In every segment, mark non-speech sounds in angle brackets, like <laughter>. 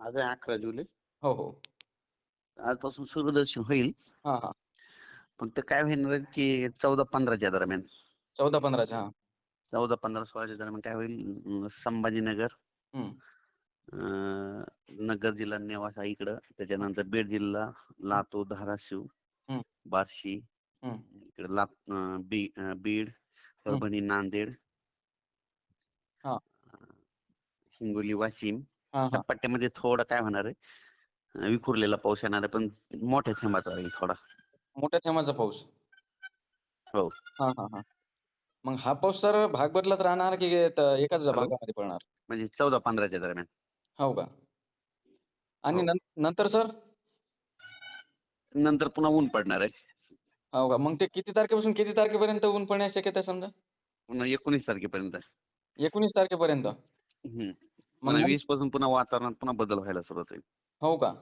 आज आहे अकरा जुलै. हो हो. आजपासून सूर्यदर्शन होईल. हां हां. फक्त काय होणार की चौदा पंधराच्या दरम्यान. चौदा पंधराच्या हां. चौदा पंधरा सोळाच्या दरम्यान काय होईल? संभाजीनगर. अं, नगर जिल्हा नेवासा इकडं. त्याच्यानंतर बीड जिल्हा लातूर धाराशिव. बार्शी. इकडे ला अं, बी अं, बीड परभणी नांदेड. हां. अं, हिंगोली वाशिम. पट्ट्यामध्ये थोडं काय होणार आहे? विखुरलेला पाऊस येणार आहे पण मोठ्या थेंबाचा राहील थोडा. मोठ्या थेंबाचा पाऊस? हो. हां हां हां. मग हा पाऊस सर भाग बदलत राहणार की एकाच? भागामध्ये पडणार? म्हणजे चौदा पंधराच्या दरम्यान. हो का? आणि हो. नंतर सर? नंतर पुन्हा ऊन पडणार आहे. हो का? मग ते किती तारखेपासून किती तारखेपर्यंत ऊन पडण्याची शक्यता आहे समजा? पुन्हा एकोणीस तारखेपर्यंत. एकोणीस तारखेपर्यंत? पुन्हा वीसपासून पुन्हा वातावरणात पुन्हा बदल व्हायला सुरुवात होईल. हो का?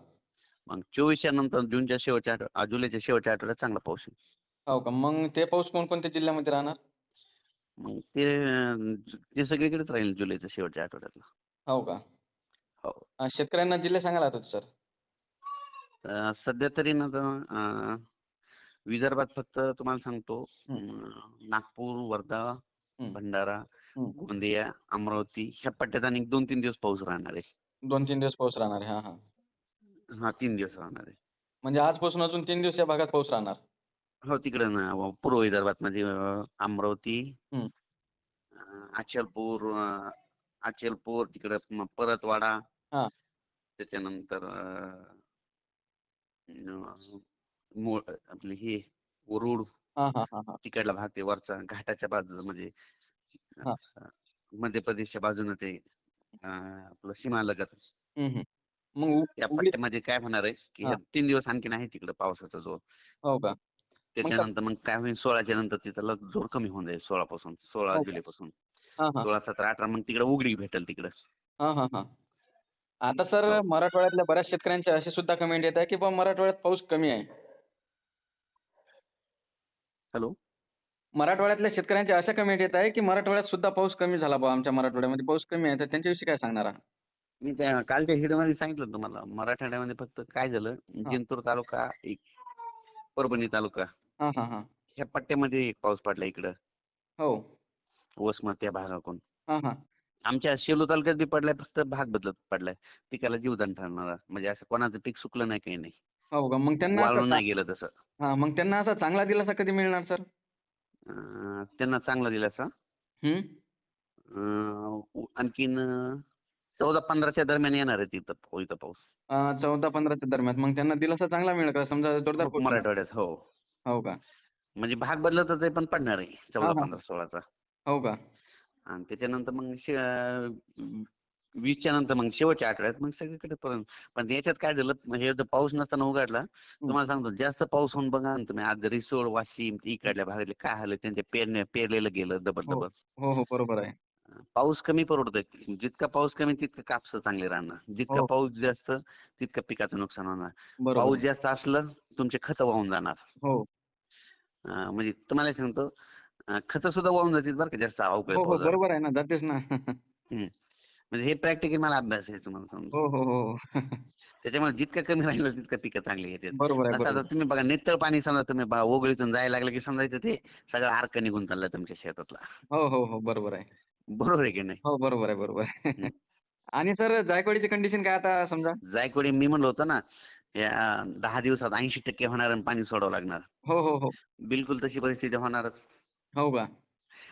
मग चोवीसच्या नंतर जूनच्या शेवटच्या जुलैच्या शेवटच्या आठवड्यात चांगला पाऊस येईल. हो का? मग ते पाऊस कोणकोणत्या जिल्ह्यामध्ये राहणार? मग ते ते सगळीकडेच राहील जुलैच्या शेवटच्या आठवड्यातला. हो का? हो. शेतकऱ्यांना जिल्हे सांगायला होते सर. सध्या तरी ना विदर्भात फक्त तुम्हाला सांगतो नागपूर वर्धा. भंडारा. गोंदिया अमरावती ह्या पट्ट्यात आणि दोन तीन दिवस पाऊस राहणार आहे. दोन तीन दिवस पाऊस राहणार आहे. हां हां. हा तीन दिवस राहणार आहे. म्हणजे आजपासून अजून तीन दिवस या भागात पाऊस राहणार? हो तिकडं ना पूर्व विदर्भात म्हणजे अं, अमरावती. अं, अचलपूर अं, अचलपूर तिकडं म- परतवाडा हां. त्याच्यानंतर अं, अं, मो आपली ही वरुड हां हां हां हां. तिकडला भाग ते वरचा घाटाच्या बाजूला म्हणजे मध्य प्रदेशच्या बाजूनं ते आपलं सीमालगत हं, हं. मग उ- या उघडी पट्ट्यामध्ये काय होणार आहे की तीन दिवस आणखीन आहे तिकडं पावसाचा जोर. हो का? त्याच्यानंतर मग काय होईल सोळाच्या नंतर तिथं लग- जोर कमी होऊन जाईल सोळा का? जुलैपासून. हां हां. सोळा सतरा अठरा मग तिकडे उघडी भेटेल तिकडं. हां हां हां. आता सर हो. मराठवाड्यातल्या बऱ्याच शेतकऱ्यांचे असे सुद्धा कमेंट येत आहे की बा मराठवाड्यात पाऊस कमी आहे. हॅलो? मराठवाड्यातल्या शेतकऱ्यांच्या अशा कमेंट येत आहे की मराठवाड्यात सुद्धा पाऊस कमी झाला बा आमच्या मराठवाड्यामध्ये. पाऊस कमी आहे तर त्यांच्याविषयी काय सांगणार आहात? मी त्या कालच्या हिडमध्ये सांगितलं तुम्हाला मराठवाड्यामध्ये फक्त काय झालं? जिंतूर तालुका एक परभणी तालुका. हां हां हां. ह्या पट्ट्यामध्ये एक पाऊस पडला इकडं. हो. वसमत त्या भागाकडून. हां हां. आमच्या सेलू तालुक्यात बी पडलाय फक्त भाग बदलत पडलाय. पिकाला जीवदान ठरणारा म्हणजे असं कोणाचं पीक सुकलं नाही काही नाही. हो का? मग त्यांना वाळून असा नाही गेलं तसं. हां मग त्यांना असा चांगला दिलासा कधी मिळणार सर? त्यांना चांगला दिलासा आणखीन चौदा पंधराच्या दरम्यान येणार आहे तिथं इथं पाऊस. चौदा पंधराच्या दरम्यान. मग त्यांना दिलासा चांगला मिळेल का? समजा जोरदार. मराठवाड्यात हो. हो का? म्हणजे भाग बदलतच आहे पण पडणार आहे. चौदा. पंधरा सोळाचा. हो का? आणि त्याच्यानंतर मग वीसच्या नंतर मग शेवटच्या आठवड्यात मग सगळीकडे पर्यंत पण याच्यात काय झालं हे जर पाऊस नसताना उघडला तुम्हाला सांगतो जास्त पाऊस होऊन बघा ना तुम्ही आज रिसोड वाशिम इकडल्या भागातले काय झालं त्यांच्या पेरण्या पेरलेलं गेलं दबर हो. दबर हो हो बरोबर आहे पाऊस कमी परवडतोय जितका पाऊस कमी तितकं कापसं चांगले राहणार जितका हो. पाऊस जास्त तितकं पिकाचं नुकसान होणार पाऊस. जास्त असलं तुमचे खतं वाहून जाणार हो म्हणजे तुम्हाला सांगतो खतं सुद्धा वाहून जातील बरं का जास्त हो. बरोबर आहे ना जातेच ना. म्हणजे हे प्रॅक्टिकल मला अभ्यास आहे तुम्हाला सांगतो हो हो हो. त्याच्यामुळे जितकं कमी राहिलं तितकं पिकं चांगली येतात बरोबर आहे आता बरोबर. आता तुम्ही बघा नितळ पाणी समजा तुम्ही बघा ओगळीतून जायला लागलं की समजायचं ते सगळं अर्क निघून चाललं तुमच्या शेतातला. हो हो हो बरोबर आहे. बरोबर आहे की नाही? हो बरोबर आहे बरोबर आहे. आणि सर जायकवाडीची कंडिशन काय आता समजा? जायकवाडी मी म्हणलो होतं ना या दहा दिवसात ऐंशी टक्के होणार आणि पाणी सोडावं लागणार. हो हो हो. बिलकुल तशी परिस्थिती होणारच. हो का?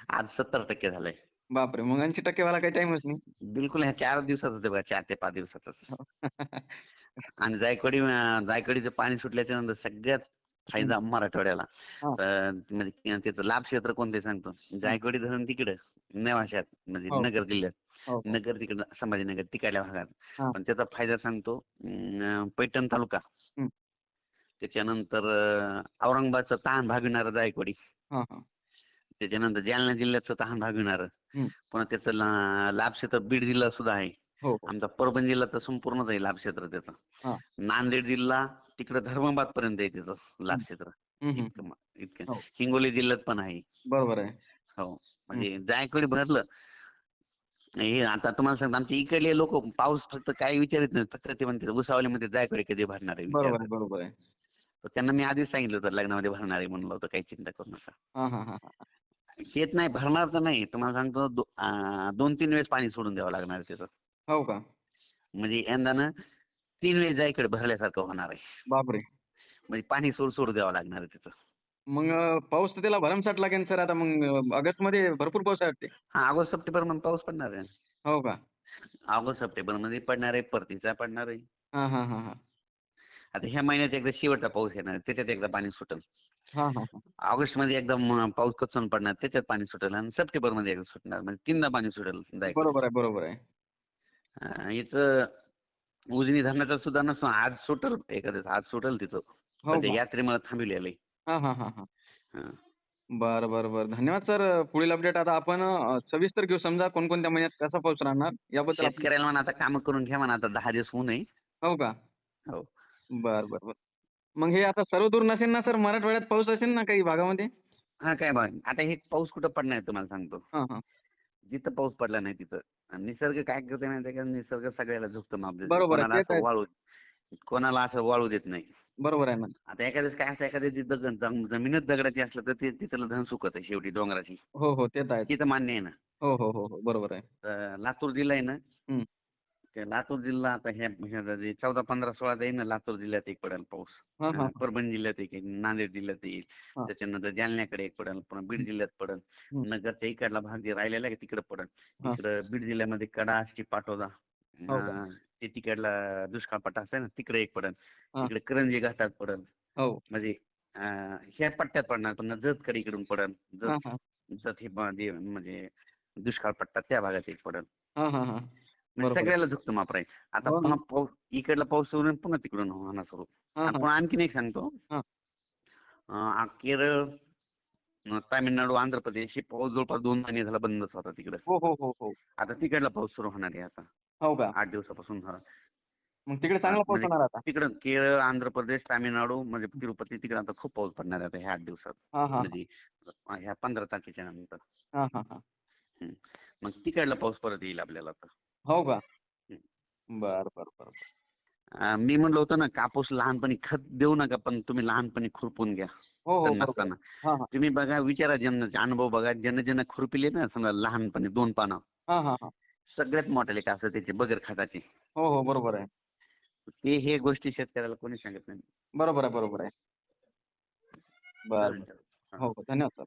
आज सत्तर टक्के झालंय. बापरे! मग ऐंशी टक्केवाला काही टाईमच नाही. बिलकुल ह्या चार दिवसात होते बघा. चार ते पाच दिवसातच. हो. <laughs> आणि जायकवाडी अं, जायकवाडीचं पाणी सुटल्याच्या नंतर सगळ्यात फायदा मराठवाड्याला. हा. तर म्हणजे त्याचं लाभ क्षेत्र कोणते सांगतो? जायकवाडी धरण तिकडं. नेवाशात. म्हणजे हो. नगर जिल्ह्यात. हो. नगर तिकडं संभाजीनगर तिकडल्या भागात. पण त्याचा फायदा सांगतो अं, पैठण तालुका. हं. त्याच्यानंतर अं, औरंगाबादचं तहान भागविणारं जायकवाडी. हां हां. त्याच्यानंतर जालना जिल्ह्याचं तहान भागविणारं हं. पुन्हा त्याचं लाभ क्षेत्र बीड जिल्हा सुद्धा आहे. हो हो. आमचा परभणी जिल्हा तर संपूर्णच आहे लाभ क्षेत्र त्याचं. नांदेड जिल्हा तिकडे धर्माबाद पर्यंत आहे त्याचं लाभ क्षेत्र. इतकं हो. हिंगोली जिल्ह्यात पण आहे. बरोबर आहे. हो. म्हणजे जायकवाडी भरलं हे आता तुम्हाला सांगतो आमच्या इकडले लोक पाऊस फक्त काय विचारित नाही फक्त ते म्हणते उसावलीमध्ये जायकडे कधी भरणार आहे बरोबर बरोबर आहे. त्यांना मी आधीच सांगितलं होतं लग्नामध्ये भरणार आहे म्हणलं होतं काही चिंता करू नका. शेत नाही भरणार तर नाही. तुम्हाला सांगतो दो- दोन तीन वेळेस पाणी सोडून द्यावं लागणार आहे त्याचं. हो का? म्हणजे यंदानं तीन वेळेस जायकडे भरल्यासारखं होणार आहे. बापरे. म्हणजे पाणी सोड सोडू द्यावं लागणार आहे तिथं मग पाऊस तर त्याला भरमसाठ लागेल सर? आता मग अं, ऑगस्टमध्ये भरपूर पाऊस आहे वाटते. हा ऑगस्ट सप्टेंबरमध्ये पाऊस पडणार आहे. हो का? ऑगस्ट सप्टेंबरमध्ये पडणार आहे परतीचा पडणार आहे. हां हां हां हां. आता ह्या महिन्यात एकदा शेवटचा पाऊस येणार आहे त्याच्यात एकदा पाणी सुटेल. ऑगस्टमध्ये एकदम पाऊस कचून पडणार त्याच्यात पाणी सुटेल आणि सप्टेंबरमध्ये एकदा सुटणार म्हणजे तीनदा पाणी सुटेल. बरोबर आहे बरोबर आहे. इथं उजनी धरणाचं सुद्धा नसतो आज सुटेल एखाद्याच आज सुटेल तिथं. हो का यात्रेमुळे थांबविलेलं आहे हां हां हां हां. हां. बरं बरं बरं. धन्यवाद सर. पुढील अपडेट आता आपण सविस्तर घेऊ समजा कोणकोणत्या महिन्यात कसा पाऊस राहणार याबद्दल शेतकऱ्याला म्हणा आता कामं करून घ्या म्हणा आता दहा दिवस होऊ नये हो का? हो. बरं बरं बरं. मग हे आता सर्व दूर नसेल ना सर? मराठवाड्यात पाऊस असेल ना काही भागामध्ये? हा काय बघ आता हे पाऊस कुठं पडणार आहे तुम्हाला सांगतो. हां हां. जिथं पाऊस पडला नाही तिथं. आणि निसर्ग काय करते माहिती का? निसर्ग सगळ्याला झुकतं माप देतो. बरोबर आहे, कोणाला ते तर. असं वाळू कोणाला असं वाळू देत नाही. बरोबर आहे ना. आता एखाद्याच काय असं एखाद्या जम- जमीनच दगडाची असलं तर ते तिथलं धन सुकत आहे शेवटी डोंगराची. हो हो ते तर आहे. तिथं मान्य आहे ना. हो हो हो हो बरोबर आहे. तर लातूर जिल्हा आहे ना. ते लातूर जिल्हा आता जे चौदा पंधरा सोळा येईल ना लातूर जिल्ह्यात एक पडेल पाऊस. हां हां. परभणी जिल्ह्यात एक येईल नांदेड जिल्ह्यात येईल. हा. त्याच्यानंतर जालन्याकडे एक पडेल पुन्हा बीड जिल्ह्यात पडेल. हं. नगरच्या इकडला भाग जे राहिलेला आहे तिकडे पडेल. हा. इकडं बीड जिल्ह्यामध्ये कडा असते पाटोदा हो का? अं, ते तिकडला दुष्काळ पट्टा असते ना तिकडे एक पडेल. हा. तिकडे करंजी घाटात पडेल. हो. म्हणजे अं, ह्या पट्ट्यात पडणार पुन्हा जतकडे इकडून पडेल. हां जत हां. जत हे ब- म्हणजे दुष्काळ पट्टा त्या भागात एक पडेल. हां हां हां. सगळ्याला झुकतं माप राहील आता हो. पुन्हा पाऊस इकडला पाऊस पुन्हा तिकडून होणार सुरू. आपण आणखीन एक सांगतो. केरळ तामिळनाडू आंध्र प्रदेश हे पाऊस जवळपास दोन महिने झाला बंदच होता तिकडे. हो हो आता तिकडला पाऊस सुरू होणार आहे आता. हो का? आठ दिवसापासून झाला. मग तिकडे चांगला पाऊस म्हणजे- होणार आता? तिकडं केरळ आंध्र प्रदेश तामिळनाडू म्हणजे तिरुपती तिकडे आता खूप पाऊस पडणार आहे आता ह्या आठ दिवसात. म्हणजे ह्या पंधरा तारखेच्या नंतर. मग तिकडला पाऊस परत येईल आपल्याला आता. हो का? बरं बरं बरं अं, मी म्हणलं होतं ना कापूस लहानपणी खत देऊ नका पण तुम्ही लहानपणी खुरपून घ्या. हो हो तण बरोबर नसताना हां हां. तुम्ही बघा विचारा ज्यांना अनुभव बघा ज्यांना ज्यांना खुरपिले ना समजा लहानपणी दोन पानं. हां हां हां. सगळ्यात मोठे का असं त्याचे बगर खताचे. हो हो बरोबर आहे. ते हे गोष्टी शेतकऱ्याला कोणी सांगत नाही. बरोबर आहे बरोबर आहे. बरं. हो हो धन्यवाद सर.